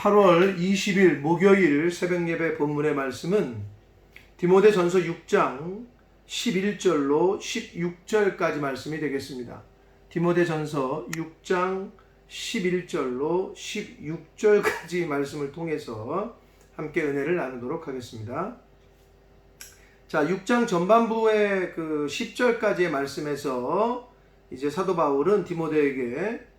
8월 20일 목요일 새벽 예배 본문의 말씀은 디모데 전서 6장 11절로 16절까지 말씀이 되겠습니다. 디모데 전서 6장 11절로 16절까지 말씀을 통해서 함께 은혜를 나누도록 하겠습니다. 자, 6장 전반부의 그 10절까지의 말씀에서 이제 사도 바울은 디모데에게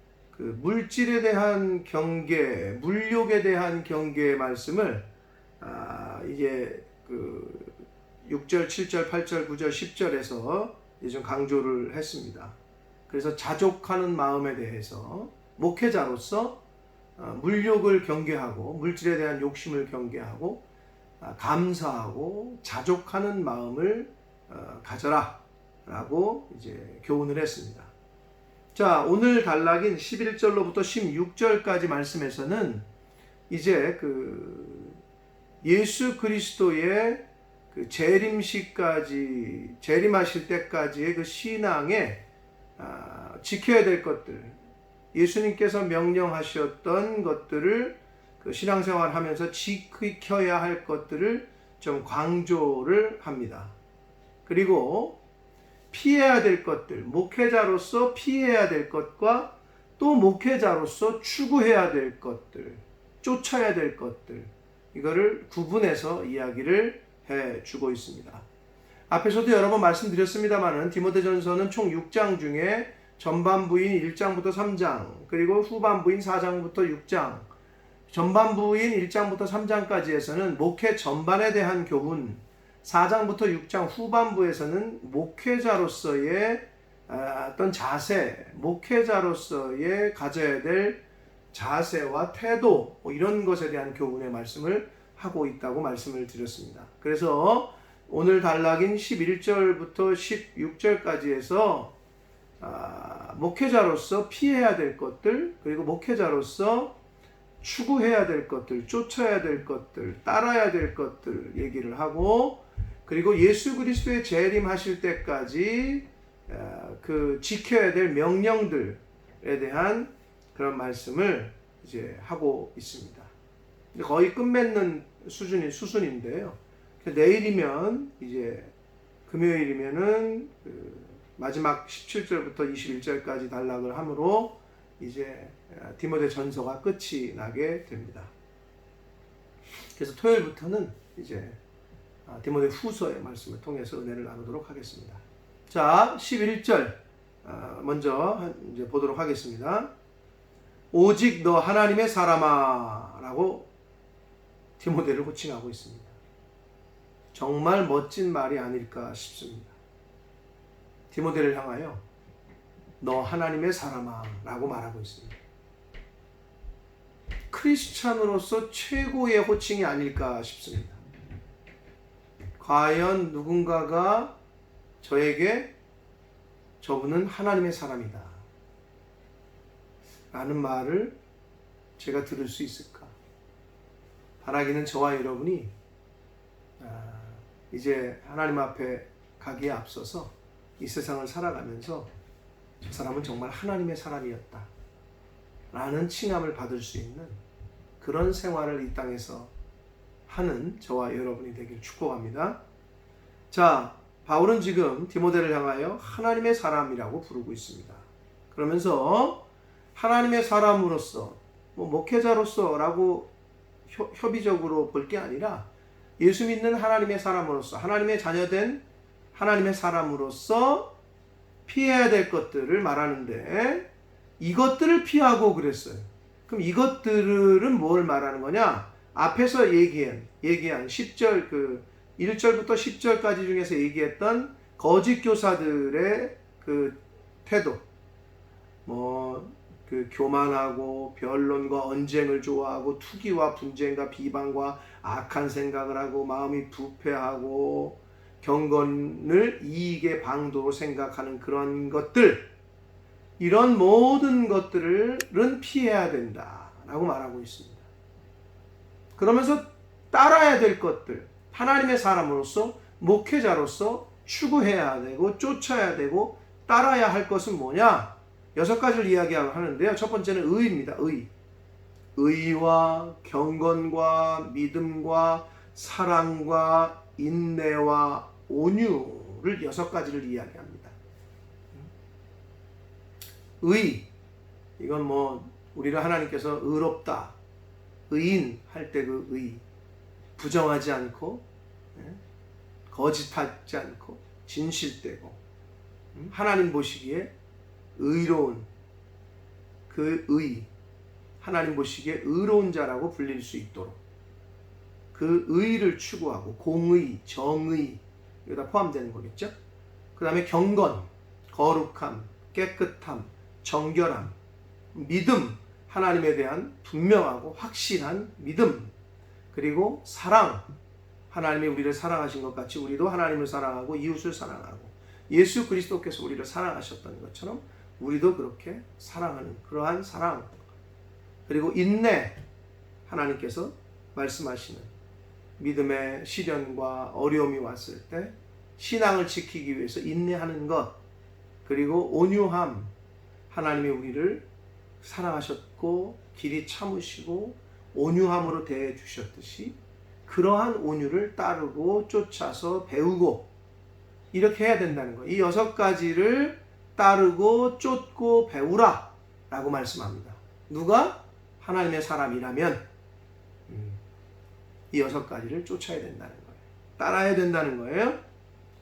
그 물질에 대한 경계, 물욕에 대한 경계의 말씀을 아, 이제 그 6절, 7절, 8절, 9절, 10절에서 이제 좀 강조를 했습니다. 그래서 자족하는 마음에 대해서 목회자로서 아, 물욕을 경계하고 물질에 대한 욕심을 경계하고 아, 감사하고 자족하는 마음을 어, 가져라 라고 이제 교훈을 했습니다. 자, 오늘 단락인 11절로부터 16절까지 말씀에서는 이제 그 예수 그리스도의 그 재림시까지 재림하실 때까지의 그 신앙에 아, 지켜야 될 것들, 예수님께서 명령하셨던 것들을 그 신앙생활 하면서 지켜야 할 것들을 좀 강조를 합니다. 그리고 피해야 될 것들, 목회자로서 피해야 될 것과 또 목회자로서 추구해야 될 것들, 쫓아야 될 것들, 이거를 구분해서 이야기를 해 주고 있습니다. 앞에서도 여러 번 말씀드렸습니다만은 디모데전서는 총 6장 중에 전반부인 1장부터 3장, 그리고 후반부인 4장부터 6장, 전반부인 1장부터 3장까지에서는 목회 전반에 대한 교훈, 4장부터 6장 후반부에서는 목회자로서의 아, 어떤 자세, 목회자로서의 가져야 될 자세와 태도 뭐 이런 것에 대한 교훈의 말씀을 하고 있다고 말씀을 드렸습니다. 그래서 오늘 단락인 11절부터 16절까지에서 아, 목회자로서 피해야 될 것들 그리고 목회자로서 추구해야 될 것들, 쫓아야 될 것들, 따라야 될 것들 얘기를 하고 그리고 예수 그리스도의 재림하실 때까지 어, 그 지켜야 될 명령들에 대한 그런 말씀을 이제 하고 있습니다. 거의 끝맺는 수준이 수순인데요. 내일이면 이제 금요일이면은 그 마지막 17절부터 21절까지 단락을 함으로 이제 디모데 전서가 끝이 나게 됩니다. 그래서 토요일부터는 이제 아, 디모데 후서의 말씀을 통해서 은혜를 나누도록 하겠습니다. 자, 11절 아, 먼저 이제 보도록 하겠습니다. 오직 너 하나님의 사람아라고 디모데를 호칭하고 있습니다. 정말 멋진 말이 아닐까 싶습니다. 디모데를 향하여 너 하나님의 사람아라고 말하고 있습니다. 크리스찬으로서 최고의 호칭이 아닐까 싶습니다. 과연 누군가가 저에게 저분은 하나님의 사람이다. 라는 말을 제가 들을 수 있을까? 바라기는 저와 여러분이 아, 이제 하나님 앞에 가기에 앞서서 이 세상을 살아가면서 저 사람은 정말 하나님의 사람이었다. 라는 칭함을 받을 수 있는 그런 생활을 이 땅에서 하는 저와 여러분이 되길 축복합니다. 자, 바울은 지금 디모데를 향하여 하나님의 사람이라고 부르고 있습니다. 그러면서 하나님의 사람으로서, 뭐 목회자로서라고 협의적으로 볼 게 아니라 예수 믿는 하나님의 사람으로서, 하나님의 자녀된 하나님의 사람으로서 피해야 될 것들을 말하는데 이것들을 피하고 그랬어요. 그럼 이것들은 뭘 말하는 거냐? 앞에서 얘기한 얘기한 10절 그 1절부터 10절까지 중에서 얘기했던 거짓 교사들의 그 태도 뭐 그 교만하고 변론과 언쟁을 좋아하고 투기와 분쟁과 비방과 악한 생각을 하고 마음이 부패하고 경건을 이익의 방도로 생각하는 그런 것들 이런 모든 것들은 피해야 된다 라고 말하고 있습니다. 그러면서 따라야 될 것들 하나님의 사람으로서 목회자로서 추구해야 되고 쫓아야 되고 따라야 할 것은 뭐냐? 여섯 가지를 이야기하는데요. 첫 번째는 의입니다. 의. 의와 경건과 믿음과 사랑과 인내와 온유를 여섯 가지를 이야기합니다. 의 이건 뭐 우리를 하나님께서 의롭다 의인 할 때 그 의 부정하지 않고 예? 거짓하지 않고 진실되고 음? 하나님 보시기에 의로운 그 의, 하나님 보시기에 의로운 자라고 불릴 수 있도록 그 의를 추구하고 공의, 정의 여기다 포함되는 거겠죠. 그 다음에 경건, 거룩함, 깨끗함, 정결함, 믿음, 하나님에 대한 분명하고 확실한 믿음, 그리고 사랑, 하나님이 우리를 사랑하신 것 같이 우리도 하나님을 사랑하고 이웃을 사랑하고 예수 그리스도께서 우리를 사랑하셨던 것처럼 우리도 그렇게 사랑하는 그러한 사랑 그리고 인내 하나님께서 말씀하시는 믿음의 시련과 어려움이 왔을 때 신앙을 지키기 위해서 인내하는 것 그리고 온유함 하나님이 우리를 사랑하셨 고 길이 참으시고 온유함으로 대해 주셨듯이 그러한 온유를 따르고 쫓아서 배우고 이렇게 해야 된다는 거예요. 이 여섯 가지를 따르고 쫓고 배우라 라고 말씀합니다. 누가 하나님의 사람이라면 음, 이 여섯 가지를 쫓아야 된다는 거예요. 따라야 된다는 거예요.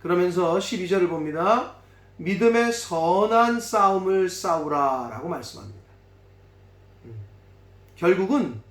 그러면서 12절을 봅니다. 믿음의 선한 싸움을 싸우라 라고 말씀합니다. 음, 결국은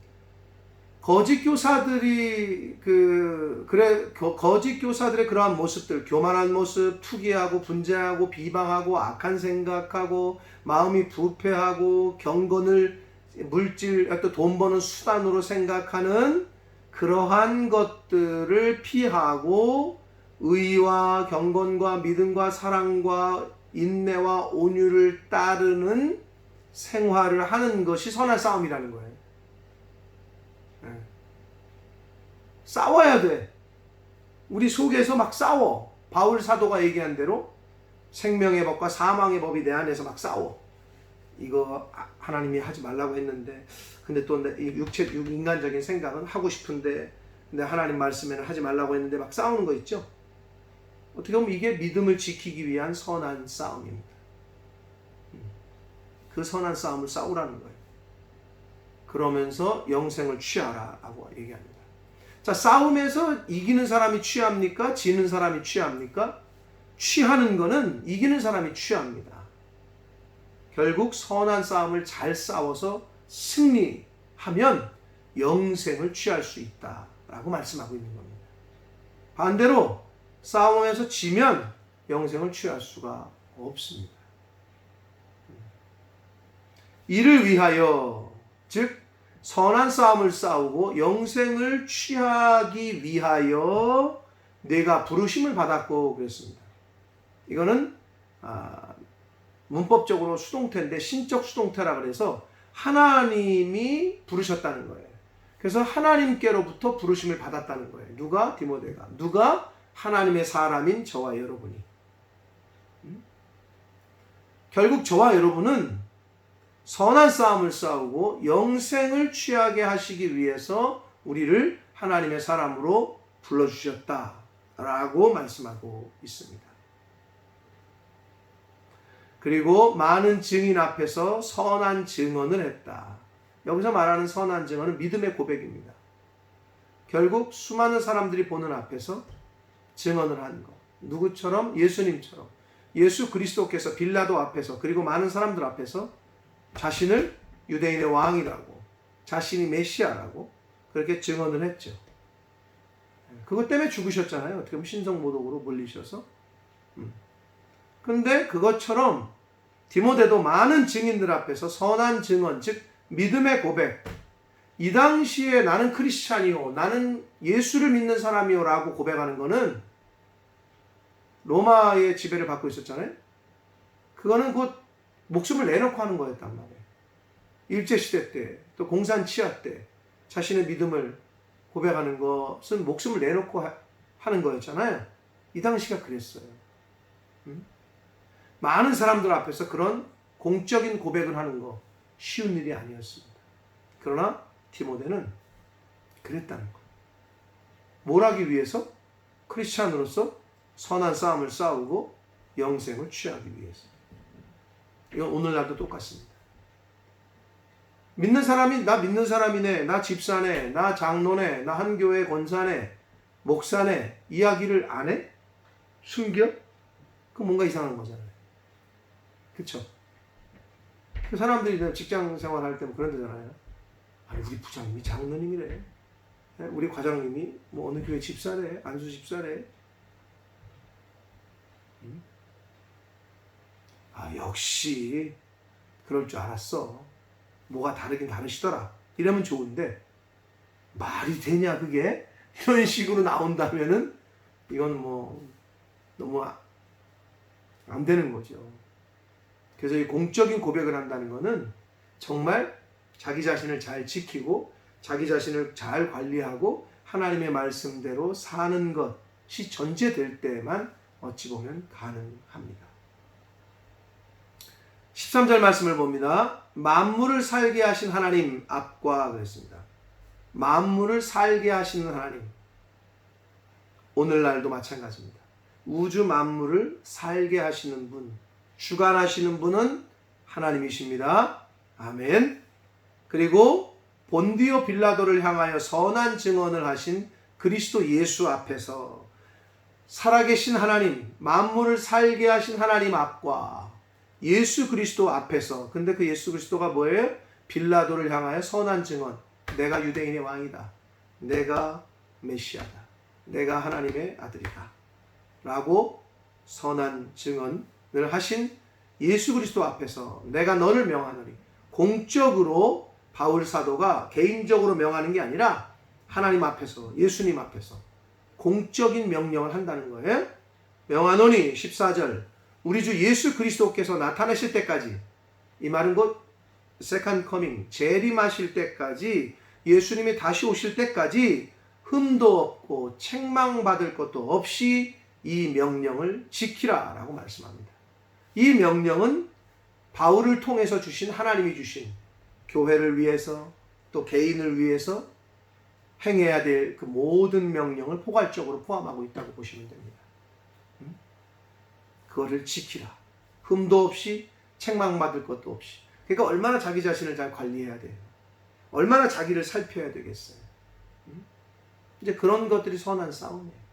거짓 교사들이 그 그래 거, 거짓 교사들의 그러한 모습들 교만한 모습 투기하고 분재하고 비방하고 악한 생각하고 마음이 부패하고 경건을 물질 어떤 돈 버는 수단으로 생각하는 그러한 것들을 피하고 의와 경건과 믿음과 사랑과 인내와 온유를 따르는 생활을 하는 것이 선한 싸움이라는 거예요. 싸워야 돼. 우리 속에서 막 싸워. 바울 사도가 얘기한 대로 생명의 법과 사망의 법이 내 안에서 막 싸워. 이거 하나님이 하지 말라고 했는데, 근데 또 육체, 인간적인 생각은 하고 싶은데, 근데 하나님 말씀에는 하지 말라고 했는데 막 싸우는 거 있죠? 어떻게 보면 이게 믿음을 지키기 위한 선한 싸움입니다. 그 선한 싸움을 싸우라는 거예요. 그러면서 영생을 취하라라고 얘기합니다. 자, 싸움에서 이기는 사람이 취합니까? 지는 사람이 취합니까? 취하는 거는 이기는 사람이 취합니다. 결국 선한 싸움을 잘 싸워서 승리하면 영생을 취할 수 있다라고 말씀하고 있는 겁니다. 반대로 싸움에서 지면 영생을 취할 수가 없습니다. 이를 위하여 즉 선한 싸움을 싸우고 영생을 취하기 위하여 내가 부르심을 받았고 그랬습니다. 이거는 아, 문법적으로 수동태인데 신적 수동태라 그래서 하나님이 부르셨다는 거예요. 그래서 하나님께로부터 부르심을 받았다는 거예요. 누가 디모데가 누가 하나님의 사람인 저와 여러분이 음? 결국 저와 여러분은 선한 싸움을 싸우고 영생을 취하게 하시기 위해서 우리를 하나님의 사람으로 불러주셨다 라고 말씀하고 있습니다. 그리고 많은 증인 앞에서 선한 증언을 했다. 여기서 말하는 선한 증언은 믿음의 고백입니다. 결국 수많은 사람들이 보는 앞에서 증언을 한 것. 누구처럼? 예수님처럼. 예수 그리스도께서 빌라도 앞에서 그리고 많은 사람들 앞에서 자신을 유대인의 왕이라고 자신이 메시아라고 그렇게 증언을 했죠. 그것 때문에 죽으셨잖아요. 어떻게 보면 신성모독으로 물리셔서. 그런데 음. 그것처럼 디모데도 많은 증인들 앞에서 선한 증언, 즉 믿음의 고백. 이 당시에 나는 크리스찬이요, 나는 예수를 믿는 사람이요라고 고백하는 것은 로마의 지배를 받고 있었잖아요. 그거는 곧 목숨을 내놓고 하는 거였단 말이에요. 일제시대 때, 또 공산 치하 때 자신의 믿음을 고백하는 것은 목숨을 내놓고 하, 는 거였잖아요. 이 당시가 그랬어요. 음? 많은 사람들 앞에서 그런 공적인 고백을 하는 거 쉬운 일이 아니었습니다. 그러나 디모데는 그랬다는 거. 뭘 하기 위해서? 크리스찬으로서 선한 싸움을 싸우고 영생을 취하기 위해서. 이건 오늘날도 똑같습니다. 믿는 사람이 나 믿는 사람이네, 나 집사네, 나 장로네, 나 한 교회 권사네, 목사네 이야기를 안 해? 숨겨? 그 뭔가 이상한 거잖아요. 그쵸? 그 사람들이 직장 생활할 때 뭐 그런 데잖아요. 아니 우리 부장님이 장로님이래. 예, 우리 과장님이 뭐 어느 교회 집사래, 안수 집사래. 음? 아 역시 그럴 줄 알았어. 뭐가 다르긴 다르시더라. 이러면 좋은데 말이 되냐 그게 이런 식으로 나온다면은 이건 뭐 너무 아- 안 되는 거죠. 그래서 이 공적인 고백을 한다는 거는 정말 자기 자신을 잘 지키고 자기 자신을 잘 관리하고 하나님의 말씀대로 사는 것이 전제될 때만 어찌 보면 가능합니다. 13절 말씀을 봅니다. 만물을 살게 하신 하나님 앞과 그랬습니다. 만물을 살게 하시는 하나님. 오늘날도 마찬가지입니다. 우주 만물을 살게 하시는 분, 주관하시는 분은 하나님이십니다. 아멘. 그리고 본디오 빌라도를 향하여 선한 증언을 하신 그리스도 예수 앞에서 살아계신 하나님, 만물을 살게 하신 하나님 앞과 예수 그리스도 앞에서 근데 그 예수 그리스도가 뭐예요? 빌라도를 향하여 선한 증언. 내가 유대인의 왕이다. 내가 메시아다. 내가 하나님의 아들이다. 라고 선한 증언을 하신 예수 그리스도 앞에서 내가 너를 명하노니 공적으로 바울 사도가 개인적으로 명하는 게 아니라 하나님 앞에서 예수님 앞에서 공적인 명령을 한다는 거예요. 명하노니 14절 우리 주 예수 그리스도께서 나타나실 때까지 이 말은 곧 세컨 커밍 재림하실 때까지 예수님이 다시 오실 때까지 흠도 없고 책망받을 것도 없이 이 명령을 지키라라고 말씀합니다. 이 명령은 바울을 통해서 주신 하나님이 주신 교회를 위해서 또 개인을 위해서 행해야 될 그 모든 명령을 포괄적으로 포함하고 있다고 보시면 됩니다. 음? 그거를 지키라. 흠도 없이 책망받을 것도 없이. 그러니까 얼마나 자기 자신을 잘 관리해야 돼요. 얼마나 자기를 살펴야 되겠어요. 음? 이제 그런 것들이 선한 싸움이에요.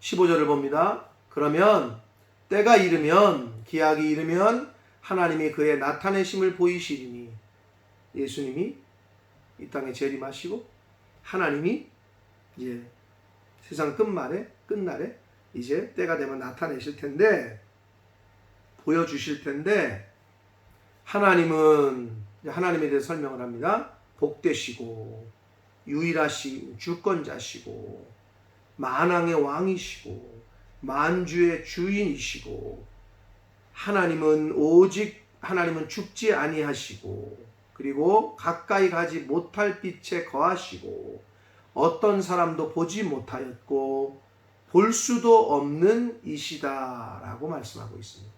15절을 봅니다. 그러면 때가 이르면 기약이 이르면 하나님이 그의 나타내심을 보이시리니 예수님이 이 땅에 재림하시고 하나님이 이제 세상 끝말에 끝날에 이제 때가 되면 나타내실 텐데 보여주실 텐데 하나님은 하나님에 대해 설명을 합니다. 복되시고 유일하신 주권자시고 만왕의 왕이시고 만주의 주인이시고 하나님은 오직 하나님은 죽지 아니하시고 그리고 가까이 가지 못할 빛에 거하시고 어떤 사람도 보지 못하였고 볼 수도 없는 이시다라고 말씀하고 있습니다.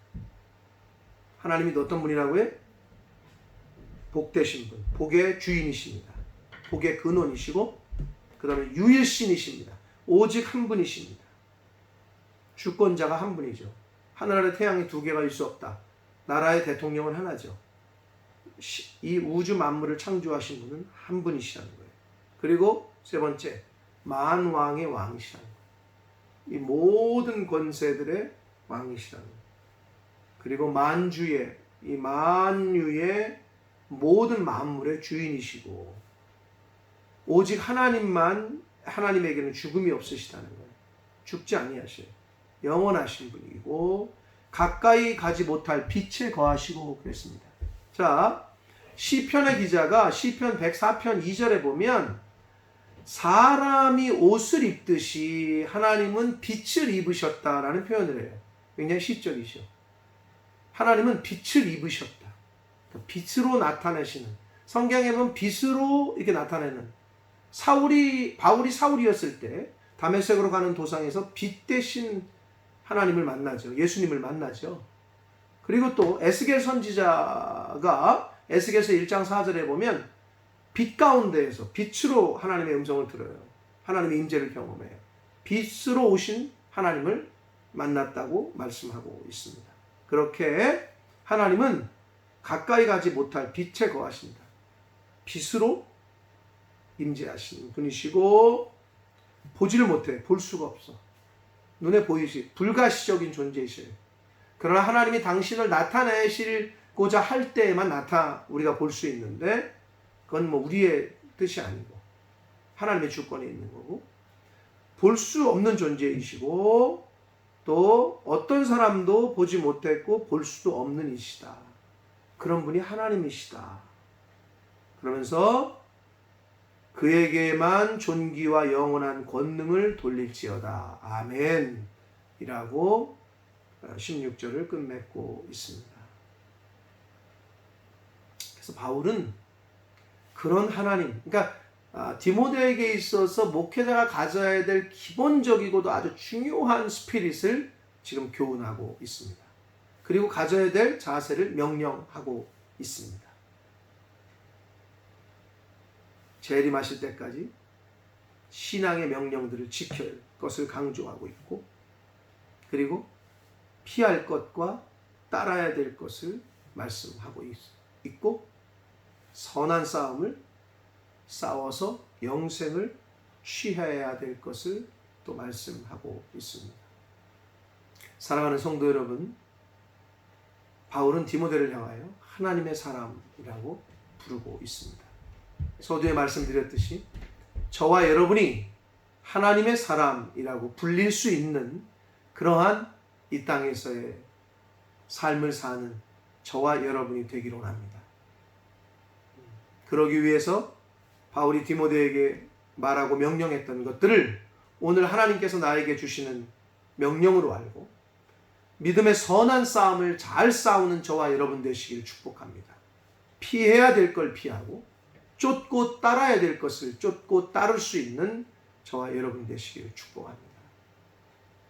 하나님이 어떤 분이라고요? 복되신 분, 복의 주인이십니다. 복의 근원이시고 그 다음에 유일신이십니다. 오직 한 분이십니다. 주권자가 한 분이죠. 하늘아래 태양이 두 개가 일수 없다. 나라의 대통령은 하나죠. 이 우주 만물을 창조하신 분은 한 분이시라는 거예요. 그리고 세 번째, 만왕의 왕이시라는 거예요. 이 모든 권세들의 왕이시라는 거예요. 그리고 만주의, 이 만유의 모든 만물의 주인이시고, 오직 하나님만, 하나님에게는 죽음이 없으시다는 거예요. 죽지 아니하셔요. 영원하신 분이고, 가까이 가지 못할 빛에 거하시고 그랬습니다. 자, 시편의 기자가 시편 104편 2절에 보면 사람이 옷을 입듯이 하나님은 빛을 입으셨다라는 표현을 해요. 굉장히 시적이죠. 하나님은 빛을 입으셨다. 그러니까 빛으로 나타내시는 성경에 보면 빛으로 이렇게 나타내는 사울이 바울이 사울이었을 때 다메섹으로 가는 도상에서 빛 대신 하나님을 만나죠. 예수님을 만나죠. 그리고 또 에스겔 선지자가 에스겔서 1장 4절에 보면 빛 가운데에서 빛으로 하나님의 음성을 들어요. 하나님의 임재를 경험해요. 빛으로 오신 하나님을 만났다고 말씀하고 있습니다. 그렇게 하나님은 가까이 가지 못할 빛에 거하십니다. 빛으로 임재하시는 분이시고 보지를 못해 볼 수가 없어. 눈에 보이시 불가시적인 존재이실. 그러나 하나님이 당신을 나타내시고자 할 때에만 나타 우리가 볼 수 있는데 그건 뭐 우리의 뜻이 아니고 하나님의 주권에 있는 거고 볼 수 없는 존재이시고 또 어떤 사람도 보지 못했고 볼 수도 없는 이시다. 그런 분이 하나님이시다. 그러면서 그에게만 존귀와 영원한 권능을 돌릴지어다. 아멘. 이라고 16절을 끝맺고 있습니다. 그래서 바울은 그런 하나님, 그러니까 아, 디모데에게 있어서 목회자가 가져야 될 기본적이고도 아주 중요한 스피릿을 지금 교훈하고 있습니다. 그리고 가져야 될 자세를 명령하고 있습니다. 재림하실 때까지 신앙의 명령들을 지킬 것을 강조하고 있고, 그리고 피할 것과 따라야 될 것을 말씀하고 있고, 선한 싸움을 싸워서 영생을 취해야 될 것을 또 말씀하고 있습니다. 사랑하는 성도 여러분, 바울은 디모데를 향하여 하나님의 사람이라고 부르고 있습니다. 서두에 말씀드렸듯이 저와 여러분이 하나님의 사람이라고 불릴 수 있는 그러한 이 땅에서의 삶을 사는 저와 여러분이 되기를 원합니다. 그러기 위해서 바울이 디모데에게 말하고 명령했던 것들을 오늘 하나님께서 나에게 주시는 명령으로 알고 믿음의 선한 싸움을 잘 싸우는 저와 여러분 되시길 축복합니다. 피해야 될 걸 피하고 쫓고 따라야 될 것을 쫓고 따를 수 있는 저와 여러분 되시길 축복합니다.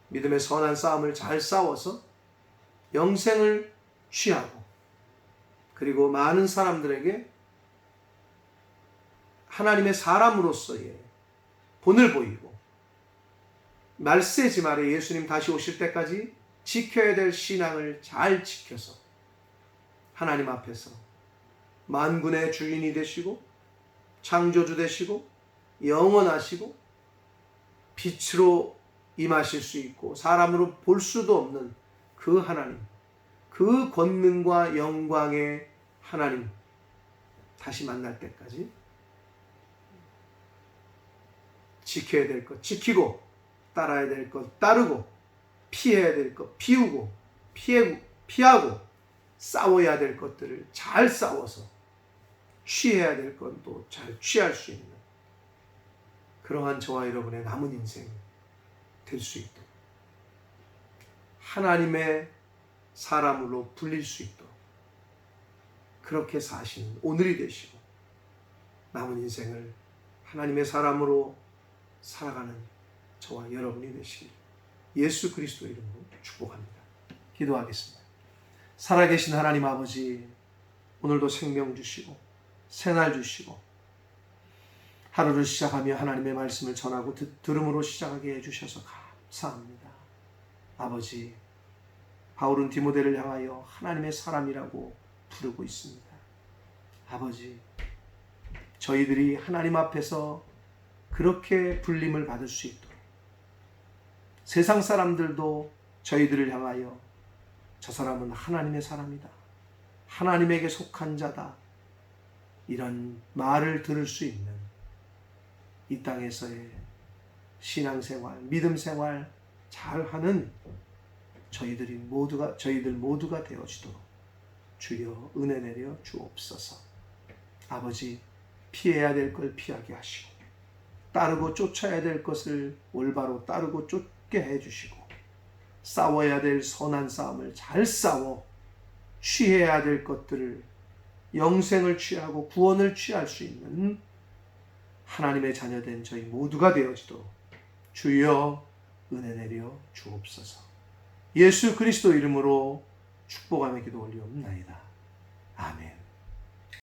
믿음의 선한 싸움을 잘 싸워서 영생을 취하고 그리고 많은 사람들에게 하나님의 사람으로서의 본을 보이고 말세지 말에 예수님 다시 오실 때까지 지켜야 될 신앙을 잘 지켜서 하나님 앞에서 만군의 주인이 되시고 창조주 되시고 영원하시고 빛으로 임하실 수 있고 사람으로 볼 수도 없는 그 하나님 그 권능과 영광의 하나님 다시 만날 때까지 지켜야 될 것 지키고 따라야 될 것 따르고 피해야 될 것 피우고 피해 피하고 싸워야 될 것들을 잘 싸워서 취해야 될 건 또 잘 취할 수 있는 그러한 저와 여러분의 남은 인생 될 수 있도록 하나님의 사람으로 불릴 수 있도록 그렇게 사시는 오늘이 되시고 남은 인생을 하나님의 사람으로 살아가는 저와 여러분이 되시길 예수 그리스도 이름으로 축복합니다. 기도하겠습니다. 살아계신 하나님 아버지 오늘도 생명 주시고 새날 주시고 하루를 시작하며 하나님의 말씀을 전하고 듣, 들음으로 시작하게 해주셔서 감사합니다. 아버지 바울은 디모데를 향하여 하나님의 사람이라고 부르고 있습니다. 아버지 저희들이 하나님 앞에서 그렇게 불림을 받을 수 있도록 세상 사람들도 저희들을 향하여 저 사람은 하나님의 사람이다. 하나님에게 속한 자다. 이런 말을 들을 수 있는 이 땅에서의 신앙생활, 믿음생활 잘 하는 저희들이 모두가 저희들 모두가 되어지도록 주여 은혜 내려 주옵소서. 아버지 피해야 될 걸 피하게 하시고 따르고 쫓아야 될 것을 올바로 따르고 쫓게 해 주시고 싸워야 될 선한 싸움을 잘 싸워 취해야 될 것들을 영생을 취하고 구원을 취할 수 있는 하나님의 자녀된 저희 모두가 되어지도록 주여 은혜 내려 주옵소서. 예수 그리스도 이름으로 축복하며 기도 올리옵나이다. 아멘.